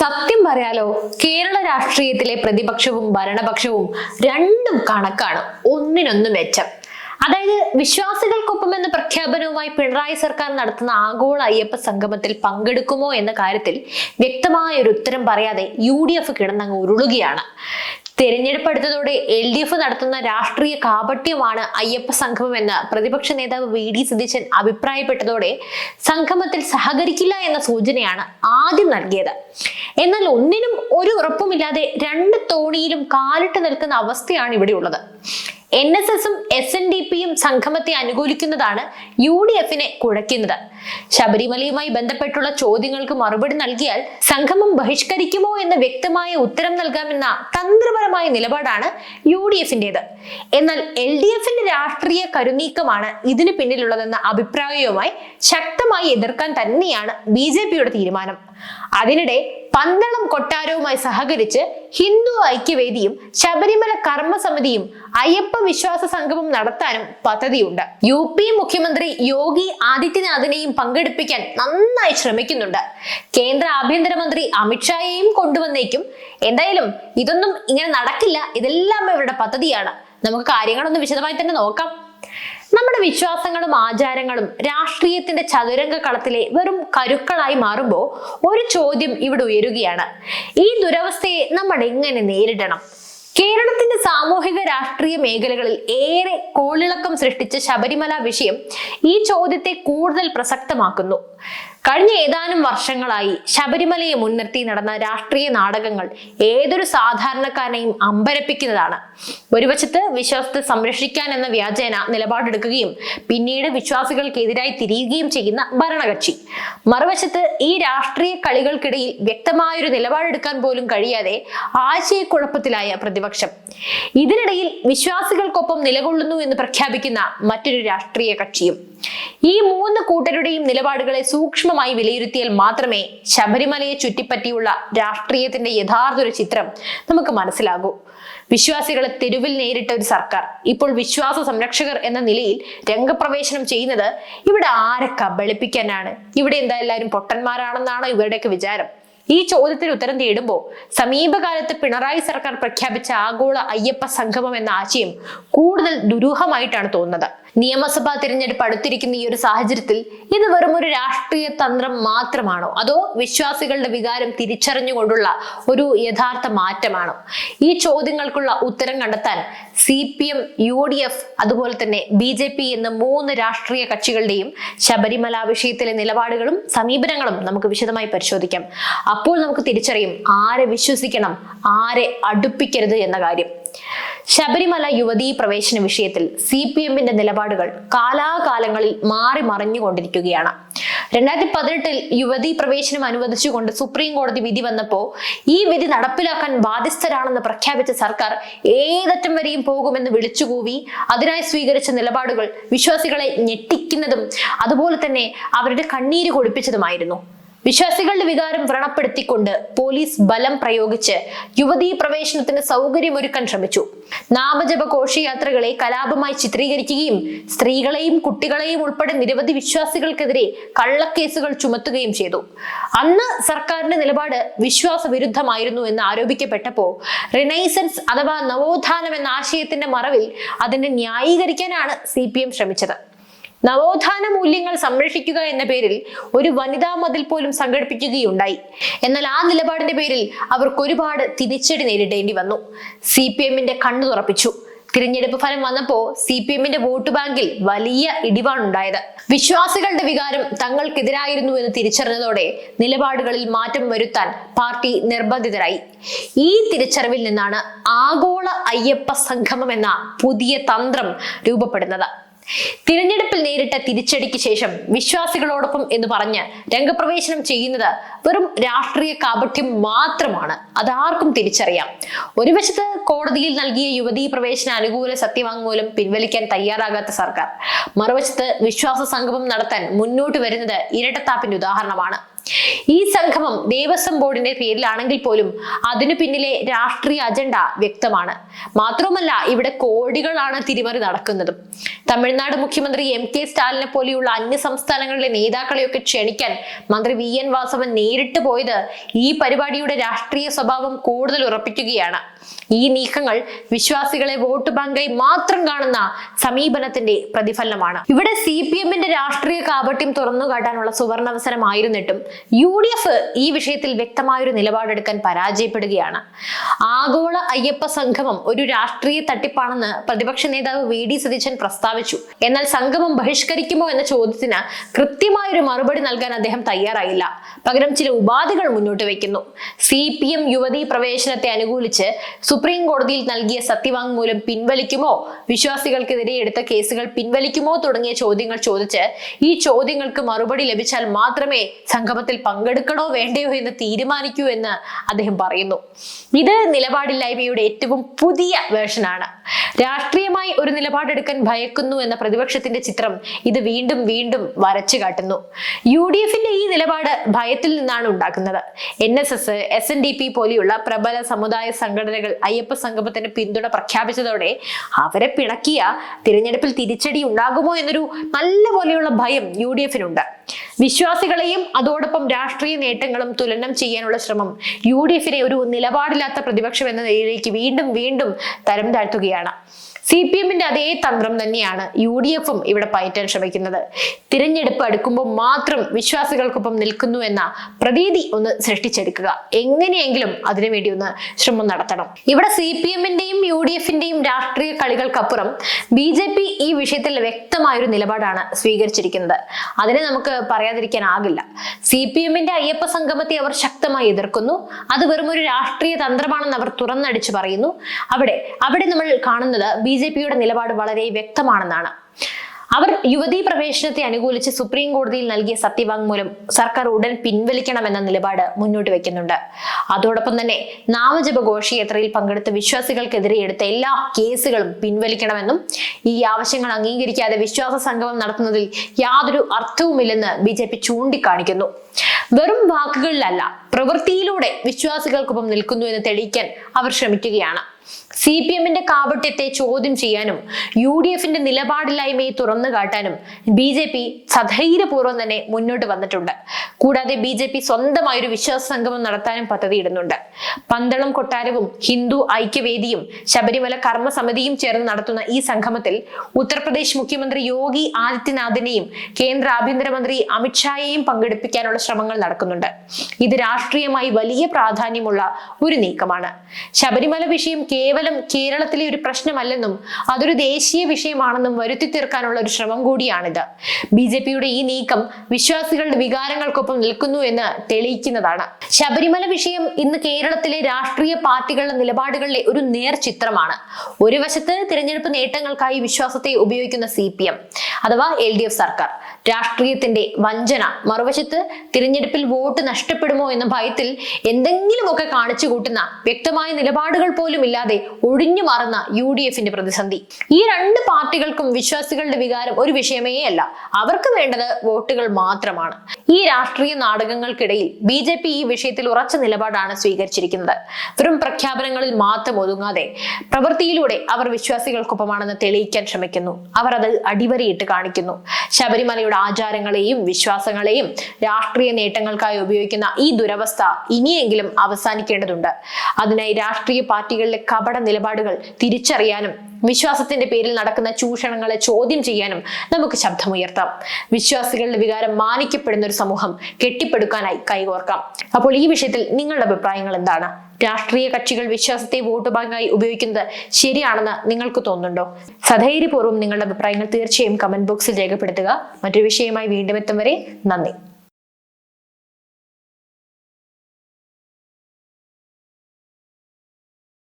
സത്യം പറയാലോ കേരള രാഷ്ട്രീയത്തിലെ പ്രതിപക്ഷവും ഭരണപക്ഷവും രണ്ടും കണക്കാണ് ഒന്നിനൊന്ന് മെച്ചം. അതായത് വിശ്വാസികൾക്കൊപ്പം എന്ന പ്രഖ്യാപനവുമായി പിണറായി സർക്കാർ നടത്തുന്ന ആഗോള അയ്യപ്പ സംഗമത്തിൽ പങ്കെടുക്കുമോ എന്ന കാര്യത്തിൽ വ്യക്തമായ ഒരു ഉത്തരം പറയാതെ യു ഡി എഫ് കിടന്നങ്ങ് ഉരുളുകയാണ്. തെരഞ്ഞെടുപ്പ് അടുത്തതോടെ എൽ ഡി എഫ് നടത്തുന്ന രാഷ്ട്രീയ കാപട്യമാണ് അയ്യപ്പ സംഗമം എന്ന് പ്രതിപക്ഷ നേതാവ് വി ഡി സതീശൻ അഭിപ്രായപ്പെട്ടതോടെ സംഗമത്തിൽ സഹകരിക്കില്ല എന്ന സൂചനയാണ് ആദ്യം നൽകിയത്. എന്നാൽ ഒന്നിനും ഒരു ഉറപ്പുമില്ലാതെ രണ്ട് തോണിയിലും കാലിട്ട് നിൽക്കുന്ന അവസ്ഥയാണ് ഇവിടെ ഉള്ളത്. എൻ എസ് എസും എസ് എൻ ഡി പിയും സംഗമത്തെ അനുകൂലിക്കുന്നതാണ് യു ഡി എഫിനെ കുഴയ്ക്കുന്നത്. ശബരിമലയുമായി ബന്ധപ്പെട്ടുള്ള ചോദ്യങ്ങൾക്ക് മറുപടി നൽകിയാൽ സംഗമം ബഹിഷ്കരിക്കുമോ എന്ന് വ്യക്തമായ ഉത്തരം നൽകാമെന്ന തന്ത്രപരമായ നിലപാടാണ് യു ഡി എഫിന്റെത്. എന്നാൽ എൽ ഡി എഫിന്റെ രാഷ്ട്രീയ കരുനീക്കമാണ് ഇതിന് പിന്നിലുള്ളതെന്ന അഭിപ്രായവുമായി ശക്തമായി എതിർക്കാൻ തന്നെയാണ് ബി ജെ പിയുടെ തീരുമാനം. അതിനിടെ പന്തളം കൊട്ടാരവുമായി സഹകരിച്ച് ഹിന്ദു ഐക്യവേദിയും ശബരിമല കർമ്മസമിതിയും അയ്യപ്പ വിശ്വാസ സംഗമം നടത്താനും പദ്ധതിയുണ്ട്. യു പി മുഖ്യമന്ത്രി യോഗി ആദിത്യനാഥിനെയും പങ്കെടുപ്പിക്കാൻ നന്നായി ശ്രമിക്കുന്നുണ്ട്. കേന്ദ്ര ആഭ്യന്തരമന്ത്രി അമിത്ഷായെയും കൊണ്ടുവന്നേക്കും. എന്തായാലും ഇതൊന്നും ഇങ്ങനെ നടക്കില്ല. ഇതെല്ലാം ഇവരുടെ പദ്ധതിയാണ്. നമുക്ക് കാര്യങ്ങളൊന്ന് വിശദമായി തന്നെ നോക്കാം. നമ്മുടെ വിശ്വാസങ്ങളും ആചാരങ്ങളും രാഷ്ട്രീയത്തിന്റെ ചതുരംഗ കളത്തിലെ വെറും കരുക്കളായി മാറുമ്പോൾ ഒരു ചോദ്യം ഇവിടെ ഉയരുകയാണ്. ഈ ദുരവസ്ഥയെ നമ്മൾ എങ്ങനെ നേരിടണം? കേരളത്തിന്റെ സാമൂഹിക രാഷ്ട്രീയ മേഖലകളിൽ ഏറെ കോളിളക്കം സൃഷ്ടിച്ച ശബരിമല വിഷയം ഈ ചോദ്യത്തെ കൂടുതൽ പ്രസക്തമാക്കുന്നു. കഴിഞ്ഞ ഏതാനും വർഷങ്ങളായി ശബരിമലയെ മുൻനിർത്തി നടന്ന രാഷ്ട്രീയ നാടകങ്ങൾ ഏതൊരു സാധാരണക്കാരനെയും അമ്പരപ്പിക്കുന്നതാണ്. ഒരു വശത്ത് വിശ്വാസത്തെ സംരക്ഷിക്കാൻ എന്ന വ്യാജേന നിലപാടെടുക്കുകയും പിന്നീട് വിശ്വാസികൾക്കെതിരായി തിരിയുകയും ചെയ്യുന്ന ഭരണകക്ഷി. മറുവശത്ത് ഈ രാഷ്ട്രീയ കളികൾക്കിടയിൽ വ്യക്തമായൊരു നിലപാടെടുക്കാൻ പോലും കഴിയാതെ ആശയക്കുഴപ്പത്തിലായ പ്രതിപക്ഷം. ഇതിനിടയിൽ വിശ്വാസികൾക്കൊപ്പം നിലകൊള്ളുന്നു എന്ന് പ്രഖ്യാപിക്കുന്ന മറ്റൊരു രാഷ്ട്രീയ കക്ഷിയും ഈ മൂന്ന് കൂട്ടരുടെയും നിലപാടുകളെ സൂക്ഷ്മമായി വിലയിരുത്തിയാൽ മാത്രമേ ശബരിമലയെ ചുറ്റിപ്പറ്റിയുള്ള രാഷ്ട്രീയത്തിന്റെ യഥാർത്ഥ ഒരു ചിത്രം നമുക്ക് മനസ്സിലാകൂ. വിശ്വാസികളെ തെരുവിൽ നേരിട്ട ഒരു സർക്കാർ ഇപ്പോൾ വിശ്വാസ സംരക്ഷകർ എന്ന നിലയിൽ രംഗപ്രവേശനം ചെയ്യുന്നത് ഇവിടെ ആരെ കബളിപ്പിക്കാനാണ്? ഇവിടെ എന്താ എല്ലാവരും പൊട്ടന്മാരാണെന്നാണോ ഇവരുടെയൊക്കെ വിചാരം? ഈ ചോദ്യത്തിന് ഉത്തരം തേടുമ്പോൾ സമീപകാലത്ത് പിണറായി സർക്കാർ പ്രഖ്യാപിച്ച ആഗോള അയ്യപ്പ സംഗമം എന്ന ആശയം കൂടുതൽ ദുരൂഹമായിട്ടാണ് തോന്നുന്നത്. നിയമസഭാ തിരഞ്ഞെടുപ്പ് അടുത്തിരിക്കുന്ന ഈ ഒരു സാഹചര്യത്തിൽ ഇത് വെറും ഒരു രാഷ്ട്രീയ തന്ത്രം മാത്രമാണോ? അതോ വിശ്വാസികളുടെ വികാരം തിരിച്ചറിഞ്ഞുകൊണ്ടുള്ള ഒരു യഥാർത്ഥ മാറ്റമാണോ? ഈ ചോദ്യങ്ങൾക്കുള്ള ഉത്തരം കണ്ടെത്താൻ C P M U D F അതുപോലെ തന്നെ ബി ജെ പി എന്ന മൂന്ന് രാഷ്ട്രീയ കക്ഷികളുടെയും ശബരിമല വിഷയത്തിലെ നിലപാടുകളും സമീപനങ്ങളും നമുക്ക് വിശദമായി പരിശോധിക്കാം. അപ്പോൾ നമുക്ക് തിരിച്ചറിയും ആരെ വിശ്വസിക്കണം ആരെ അടുപ്പിക്കരുത് എന്ന കാര്യം. ശബരിമല യുവതീ പ്രവേശന വിഷയത്തിൽ സി പി എമ്മിന്റെ നിലപാടുകൾ കാലാകാലങ്ങളിൽ മാറി മറിഞ്ഞുകൊണ്ടിരിക്കുകയാണ്. രണ്ടായിരത്തി പതിനെട്ടിൽ യുവതീ പ്രവേശനം അനുവദിച്ചുകൊണ്ട് സുപ്രീം കോടതി വിധി വന്നപ്പോൾ ഈ വിധി നടപ്പിലാക്കാൻ ബാധ്യസ്ഥരാണെന്ന് പ്രഖ്യാപിച്ച സർക്കാർ ഏതറ്റം വരെയും പോകുമെന്ന് വിളിച്ചുകൂവി അതിനായി സ്വീകരിച്ച നിലപാടുകൾ വിശ്വാസികളെ ഞെട്ടിക്കുന്നതും അതുപോലെ തന്നെ അവരുടെ കണ്ണീര് കൊടിപ്പിച്ചതുമായിരുന്നു വിശ്വാസികളുടെ വികാരം വ്രണപ്പെടുത്തിക്കൊണ്ട് പോലീസ് ബലം പ്രയോഗിച്ച് യുവതീ പ്രവേശനത്തിന് സൗകര്യമൊരുക്കാൻ ശ്രമിച്ചു. നാമജപ ഘോഷയാത്രകളെ കലാപമായി ചിത്രീകരിക്കുകയും സ്ത്രീകളെയും കുട്ടികളെയും ഉൾപ്പെടെ നിരവധി വിശ്വാസികൾക്കെതിരെ കള്ളക്കേസുകൾ ചുമത്തുകയും ചെയ്തു. അന്ന് സർക്കാരിന്റെ നിലപാട് വിശ്വാസ വിരുദ്ധമായിരുന്നു എന്ന് ആരോപിക്കപ്പെട്ടപ്പോ റിനൈസൻസ് അഥവാ നവോത്ഥാനം എന്ന ആശയത്തിന്റെ മറവിൽ അതിനെ ന്യായീകരിക്കാനാണ് സി ശ്രമിച്ചത്. നവോത്ഥാന മൂല്യങ്ങൾ സംരക്ഷിക്കുക എന്ന പേരിൽ ഒരു വനിതാ മതിൽ പോലും സംഘടിപ്പിക്കുകയുണ്ടായി. എന്നാൽ ആ നിലപാടിന്റെ പേരിൽ അവർക്ക് ഒരുപാട് തിരിച്ചടി നേരിടേണ്ടി വന്നു. സി പി എമ്മിന്റെ കണ്ണു തുറപ്പിച്ചു. തിരഞ്ഞെടുപ്പ് ഫലം വന്നപ്പോ സി പി എമ്മിന്റെ വോട്ട് ബാങ്കിൽ വലിയ ഇടിവാണുണ്ടായത്. വിശ്വാസികളുടെ വികാരം തങ്ങൾക്കെതിരായിരുന്നു എന്ന് തിരിച്ചറിഞ്ഞതോടെ നിലപാടുകളിൽ മാറ്റം വരുത്താൻ പാർട്ടി നിർബന്ധിതരായി. ഈ തിരിച്ചറിവിൽ നിന്നാണ് ആഗോള അയ്യപ്പ സംഗമം എന്ന പുതിയ തന്ത്രം രൂപപ്പെടുന്നത്. തിരഞ്ഞെടുപ്പിൽ നേരിട്ട തിരിച്ചടിക്ക് ശേഷം വിശ്വാസികളോടൊപ്പം എന്ന് പറഞ്ഞ് രംഗപ്രവേശനം ചെയ്യുന്നത് വെറും രാഷ്ട്രീയ കാപഠ്യം മാത്രമാണ്. അതാർക്കും തിരിച്ചറിയാം. ഒരു വശത്ത് കോടതിയിൽ നൽകിയ യുവതീ പ്രവേശന അനുകൂല സത്യവാങ്മൂലം പിൻവലിക്കാൻ തയ്യാറാകാത്ത സർക്കാർ. മറുവശത്ത് വിശ്വാസ സംഗമം നടത്താൻ മുന്നോട്ട് വരുന്നത് ഇരട്ടത്താപ്പിന്റെ ഉദാഹരണമാണ്. ഈ സംഗമം ദേവസ്വം ബോർഡിന്റെ പേരിലാണെങ്കിൽ പോലും അതിനു പിന്നിലെ രാഷ്ട്രീയ അജണ്ട വ്യക്തമാണ്. മാത്രവുമല്ല ഇവിടെ കോടികളാണ് തിരിമറി നടക്കുന്നത്. തമിഴ്നാട് മുഖ്യമന്ത്രി എം കെ സ്റ്റാലിനെ പോലെയുള്ള അന്യ സംസ്ഥാനങ്ങളിലെ നേതാക്കളെയൊക്കെ ക്ഷണിക്കാൻ മന്ത്രി വി എൻ വാസവൻ നേരിട്ട് പോയത് ഈ പരിപാടിയുടെ രാഷ്ട്രീയ സ്വഭാവം കൂടുതൽ ഉറപ്പിക്കുകയാണ്. ഈ നീക്കങ്ങൾ വിശ്വാസികളെ വോട്ട് ബാങ്കായി മാത്രം കാണുന്ന സമീപനത്തിന്റെ പ്രതിഫലനമാണ്. ഇവിടെ സി പി എമ്മിന്റെ രാഷ്ട്രീയ കാപട്യം തുറന്നു കാട്ടാനുള്ള സുവർണാവസരമായിരുന്നിട്ടും യു ഡി എഫ് ഈ വിഷയത്തിൽ വ്യക്തമായൊരു നിലപാടെടുക്കാൻ പരാജയപ്പെടുകയാണ്. ആഗോള അയ്യപ്പ സംഗമം ഒരു രാഷ്ട്രീയ തട്ടിപ്പാണെന്ന് പ്രതിപക്ഷ നേതാവ് വി ഡി സതീശൻ പ്രസ്താവിച്ചു. എന്നാൽ സംഗമം ബഹിഷ്കരിക്കുമോ എന്ന ചോദ്യത്തിന് കൃത്യമായൊരു മറുപടി നൽകാൻ അദ്ദേഹം തയ്യാറായില്ല. പകരം ചില ഉപാധികൾ മുന്നോട്ട് വയ്ക്കുന്നു. സി പി എം യുവതീ പ്രവേശനത്തെ അനുകൂലിച്ച് സുപ്രീം കോടതിയിൽ നൽകിയ സത്യവാങ്മൂലം പിൻവലിക്കുമോ? വിശ്വാസികൾക്കെതിരെ എടുത്ത കേസുകൾ പിൻവലിക്കുമോ തുടങ്ങിയ ചോദ്യങ്ങൾ ചോദിച്ച് ഈ ചോദ്യങ്ങൾക്ക് മറുപടി ലഭിച്ചാൽ മാത്രമേ സംഗമത്തിൽ പങ്കെടുക്കണോ വേണ്ടയോ എന്ന് തീരുമാനിക്കൂ എന്ന് അദ്ദേഹം പറയുന്നു. ഇത് നിലപാടില്ലായ്മയുടെ ഏറ്റവും പുതിയ വേർഷനാണ്. രാഷ്ട്രീയമായി ഒരു നിലപാടെടുക്കാൻ ഭയക്കുന്നു എന്ന പ്രതിപക്ഷത്തിന്റെ ചിത്രം ഇത് വീണ്ടും വീണ്ടും വരച്ചു കാട്ടുന്നു. യു ഡി എഫിന്റെ ഈ നിലപാട് ഭയത്തിൽ നിന്നാണ് ഉണ്ടാക്കുന്നത്. N S S S N D P പോലെയുള്ള പ്രബല സമുദായ സംഘടനകൾ അയ്യപ്പ സംഗമത്തിന് പിന്തുണ പ്രഖ്യാപിച്ചതോടെ അവരെ പിണക്കിയ തിരഞ്ഞെടുപ്പിൽ തിരിച്ചടി ഉണ്ടാകുമോ എന്നൊരു നല്ല പോലെയുള്ള ഭയം യു ഡി എഫിനുണ്ട് വിശ്വാസികളെയും അതോടൊപ്പം രാഷ്ട്രീയ നേട്ടങ്ങളും തുലനം ചെയ്യാനുള്ള ശ്രമം യു ഡി എഫിനെ ഒരു നിലപാടില്ലാത്ത പ്രതിപക്ഷം എന്ന നിലയിലേക്ക് വീണ്ടും വീണ്ടും തരം താഴ്ത്തുകയാണ്. സി പി എമ്മിന്റെ അതേ തന്ത്രം തന്നെയാണ് യു ഡി എഫും ഇവിടെ പയറ്റാൻ ശ്രമിക്കുന്നത്. തിരഞ്ഞെടുപ്പ് അടുക്കുമ്പോൾ മാത്രം വിശ്വാസികൾക്കൊപ്പം നിൽക്കുന്നു എന്ന പ്രതീതി ഒന്ന് സൃഷ്ടിച്ചെടുക്കുക. എങ്ങനെയെങ്കിലും അതിനുവേണ്ടി ഒന്ന് ശ്രമം നടത്തണം. ഇവിടെ സി പി എമ്മിന്റെയും യു ഡി എഫിന്റെയും രാഷ്ട്രീയ കളികൾക്കപ്പുറം ബി ജെ പി ഈ വിഷയത്തിൽ വ്യക്തമായൊരു നിലപാടാണ് സ്വീകരിച്ചിരിക്കുന്നത്. അതിനെ നമുക്ക് പറയാതിരിക്കാനാകില്ല. സി പി എമ്മിന്റെ അയ്യപ്പ സംഗമത്തെ അവർ ശക്തമായി എതിർക്കുന്നു. അത് വെറും ഒരു രാഷ്ട്രീയ തന്ത്രമാണെന്ന് അവർ തുറന്നടിച്ചു പറയുന്നു. അവിടെ അവിടെ നമ്മൾ കാണുന്നത് ബി ജെ പിയുടെ നിലപാട് വളരെ വ്യക്തമാണെന്നാണ്. അവർ യുവതീ പ്രവേശനത്തെ അനുകൂലിച്ച് സുപ്രീം കോടതിയിൽ നൽകിയ സത്യവാങ്മൂലം സർക്കാർ ഉടൻ പിൻവലിക്കണമെന്ന നിലപാട് മുന്നോട്ട് വെക്കുന്നുണ്ട്. അതോടൊപ്പം തന്നെ നാമജപ ഘോഷയാത്രയിൽ പങ്കെടുത്ത വിശ്വാസികൾക്കെതിരെ എടുത്ത എല്ലാ കേസുകളും പിൻവലിക്കണമെന്നും ഈ ആവശ്യങ്ങൾ അംഗീകരിക്കാതെ വിശ്വാസ സംഗമം നടത്തുന്നതിൽ യാതൊരു അർത്ഥവുമില്ലെന്ന് ബി ജെ പി ചൂണ്ടിക്കാണിക്കുന്നു. വെറും വാക്കുകളിലല്ല പ്രവൃത്തിയിലൂടെ വിശ്വാസികൾക്കൊപ്പം നിൽക്കുന്നു എന്ന് തെളിയിക്കാൻ അവർ ശ്രമിക്കുകയാണ്. സി പി എമ്മിന്റെ കാപട്യത്തെ ചോദ്യം ചെയ്യാനും യു ഡി എഫിന്റെ നിലപാടില്ലായ്മയെ തുറന്നു കാട്ടാനും ബി ജെ പി സധൈര്യപൂർവം തന്നെ മുന്നോട്ട് വന്നിട്ടുണ്ട്. കൂടാതെ ബി ജെ പി സ്വന്തമായൊരു വിശ്വാസ സംഗമം നടത്താനും പദ്ധതിയിടുന്നുണ്ട്. പന്തളം കൊട്ടാരവും ഹിന്ദു ഐക്യവേദിയും ശബരിമല കർമ്മസമിതിയും ചേർന്ന് നടത്തുന്ന ഈ സംഗമത്തിൽ ഉത്തർപ്രദേശ് മുഖ്യമന്ത്രി യോഗി ആദിത്യനാഥിനെയും കേന്ദ്ര ആഭ്യന്തരമന്ത്രി അമിത്ഷായെയും പങ്കെടുപ്പിക്കാനുള്ള ശ്രമങ്ങൾ നടക്കുന്നുണ്ട്. ഇത് രാഷ്ട്രീയമായി വലിയ പ്രാധാന്യമുള്ള ഒരു നീക്കമാണ്. ശബരിമല വിഷയം കേവലം കേരളത്തിലെ ഒരു പ്രശ്നമല്ലെന്നും അതൊരു ദേശീയ വിഷയമാണെന്നും വരുത്തി തീർക്കാനുള്ള ഒരു ശ്രമം കൂടിയാണിത്. ബി ജെ പിയുടെ ഈ നീക്കം വിശ്വാസികളുടെ വികാരങ്ങൾക്കൊപ്പം നിൽക്കുന്നു എന്ന് തെളിയിക്കുന്നതാണ്. ശബരിമല വിഷയം ഇന്ന് കേരളത്തിലെ രാഷ്ട്രീയ പാർട്ടികളുടെ നിലപാടുകളിലെ ഒരു നേർ ചിത്രമാണ്. ഒരു വശത്ത് തിരഞ്ഞെടുപ്പ് നേട്ടങ്ങൾക്കായി വിശ്വാസത്തെ ഉപയോഗിക്കുന്ന സി പി എം അഥവാ എൽ ഡി എഫ് സർക്കാർ. രാഷ്ട്രീയത്തിന്റെ വഞ്ചന മറുവശത്ത് തിരഞ്ഞെടുപ്പിൽ വോട്ട് നഷ്ടപ്പെടുമോ എന്ന ഭയത്തിൽ എന്തെങ്കിലുമൊക്കെ കാണിച്ചു കൂട്ടുന്ന വ്യക്തമായ നിലപാടുകൾ പോലും ഇല്ലാതെ ഒഴിഞ്ഞു മാറുന്ന യു ഡി എഫിന്റെ പ്രതിസന്ധി. ഈ രണ്ട് പാർട്ടികൾക്കും വിശ്വാസികളുടെ വികാരം ഒരു വിഷയമേ അല്ല. അവർക്ക് വേണ്ടത് വോട്ടുകൾ മാത്രമാണ്. ഈ രാഷ്ട്രീയ നാടകങ്ങൾക്കിടയിൽ ബി ജെ പി ഈ വിഷയത്തിൽ ഉറച്ച നിലപാടാണ് സ്വീകരിച്ചിരിക്കുന്നത്. വെറും പ്രഖ്യാപനങ്ങളിൽ മാത്രം ഒതുങ്ങാതെ പ്രവൃത്തിയിലൂടെ അവർ വിശ്വാസികൾക്കൊപ്പമാണെന്ന് തെളിയിക്കാൻ ശ്രമിക്കുന്നു. അവർ അത് അടിവരയിട്ട് കാണിക്കുന്നു. ശബരിമലയുടെ ആചാരങ്ങളെയും വിശ്വാസങ്ങളെയും രാഷ്ട്രീയ നേട്ടങ്ങൾക്കായി ഉപയോഗിക്കുന്ന ഈ ദുരവസ്ഥ ഇനിയെങ്കിലും അവസാനിക്കേണ്ടതുണ്ട്. അതിനായി രാഷ്ട്രീയ പാർട്ടികളിലെ കപട നിലപാടുകൾ തിരിച്ചറിയാനും വിശ്വാസത്തിന്റെ പേരിൽ നടക്കുന്ന ചൂഷണങ്ങളെ ചോദ്യം ചെയ്യാനും നമുക്ക് ശബ്ദമുയർത്താം. വിശ്വാസികളുടെ വികാരം മാനിക്കപ്പെടുന്ന ഒരു സമൂഹം കെട്ടിപ്പടുക്കാനായി കൈകോർക്കാം. അപ്പോൾ ഈ വിഷയത്തിൽ നിങ്ങളുടെ അഭിപ്രായങ്ങൾ എന്താണ്? രാഷ്ട്രീയ കക്ഷികൾ വിശ്വാസത്തെ വോട്ട് ബാങ്കായി ഉപയോഗിക്കുന്നത് ശരിയാണെന്ന് നിങ്ങൾക്ക് തോന്നുന്നുണ്ടോ? സധൈര്യപൂർവം നിങ്ങളുടെ അഭിപ്രായങ്ങൾ തീർച്ചയായും കമന്റ് ബോക്സിൽ രേഖപ്പെടുത്തുക. മറ്റൊരു വിഷയമായി വീണ്ടും എത്തും വരെ നന്ദി.